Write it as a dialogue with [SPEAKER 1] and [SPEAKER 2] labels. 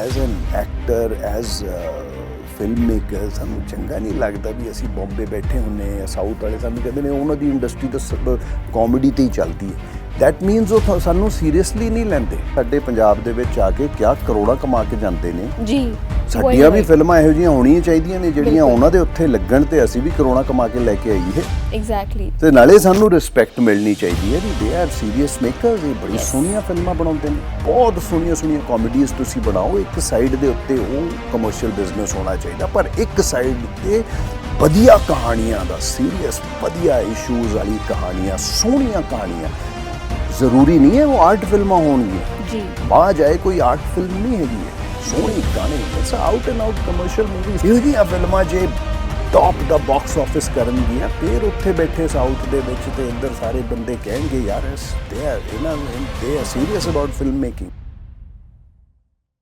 [SPEAKER 1] As an actor as film maker ਸਾਨੂੰ ਚੰਗਾ ਨਹੀਂ ਲੱਗਦਾ ਵੀ ਅਸੀਂ ਬੰਬੇ ਬੈਠੇ ਹੁੰਨੇ ਆ ਸਾਊਥ ਵਾਲੇ ਸਾਨੂੰ ਕਹਿੰਦੇ ਨੇ ਉਹਨਾਂ ਦੀ ਇੰਡਸਟਰੀ ਤਾਂ ਕਾਮੇਡੀ ਤੇ ਹੀ ਚੱਲਦੀ ਹੈ। ਦੈਟ ਮੀਨਸ ਉਹ ਸਾਨੂੰ ਸੀਰੀਅਸਲੀ ਨਹੀਂ ਲੈਂਦੇ। ਸਾਡੇ ਪੰਜਾਬ ਦੇ ਵਿੱਚ ਆ ਕੇ ਕਿਆ ਕਰੋੜਾਂ ਕਮਾ ਕੇ ਜਾਂਦੇ ਨੇ।
[SPEAKER 2] ਜੀ।
[SPEAKER 1] ਸਾਡੀਆਂ ਵੀ ਫਿਲਮਾਂ ਇਹੋ ਜਿਹੀਆਂ ਹੋਣੀਆਂ ਚਾਹੀਦੀਆਂ ਨੇ ਜਿਹੜੀਆਂ। ਉਹਨਾਂ ਦੇ ਉੱਥੇ ਲੱਗਣ ਤੇ ਅਸੀਂ ਵੀ ਕਰੋੜਾਂ ਕਮਾ ਕੇ ਲੈ ਕੇ ਆਈਏ।
[SPEAKER 2] ਐਗਜ਼ੈਕਟਲੀ
[SPEAKER 1] ਤੇ ਨਾਲੇ ਸਾਨੂੰ ਰਿਸਪੈਕਟ ਮਿਲਣੀ ਚਾਹੀਦੀ ਹੈ ਵੀ ਦੇ ਆਰ ਸੀਰੀਅਸ ਮੇਕਰਸ ਇਹ ਬੜੀ. ਸੋਹਣੀਆਂ ਫਿਲਮਾਂ ਬਣਾਉਂਦੇ ਨੇ। ਬਹੁਤ ਸੋਹਣੀਆਂ ਸੋਹਣੀਆਂ ਕਾਮੇਡੀਜ਼ ਤੁਸੀਂ ਬਣਾਓ ਇੱਕ ਸਾਈਡ ਦੇ ਉੱਤੇ ਉਹ ਕਮਰਸ਼ੀਅਲ ਬਿਜ਼ਨਸ ਹੋਣਾ ਚਾਹੀਦਾ ਪਰ ਇੱਕ ਸਾਈਡ ਤੇ ਵਧੀਆ ਕਹਾਣੀਆਂ ਦਾ ਸੀਰੀਅਸ ਵਧੀਆ ਇਸ਼ੂਜ਼ ਵਾਲੀ ਕਹਾਣੀਆਂ ਸੋਹਣੀਆਂ ਕਹਾਣੀਆਂ। ਜ਼ਰੂਰੀ ਨਹੀਂ ਹੈ ਉਹ ਆਰਟ ਫਿਲਮਾਂ ਹੋਣਗੀਆਂ।
[SPEAKER 2] ਜੀ।
[SPEAKER 1] ਬਾਹਰ ਜਾਏ ਕੋਈ ਆਰਟ ਫਿਲਮ ਨਹੀਂ ਹੈਗੀ। ਹੈ ਸੋਹਣੀ ਗਾਣੇ it's out and out commercial movies ਇਹੋ ਜਿਹੀਆਂ ਫਿਲਮਾਂ ਜੇ ਟੌਪ ਦਾ ਬਾਕਸ ਆਫਿਸ ਕਰਨਗੀਆਂ, ਫਿਰ ਉੱਥੇ ਬੈਠੇ ਸਾਊਥ ਦੇ ਵਿੱਚ ਤੇ ਇੱਧਰ ਸਾਰੇ ਬੰਦੇ ਕਹਿਣਗੇ, ਯਾਰ, ਇਸ ਦੇ ਆਰ ਇਹਨਾਂ they are serious about film making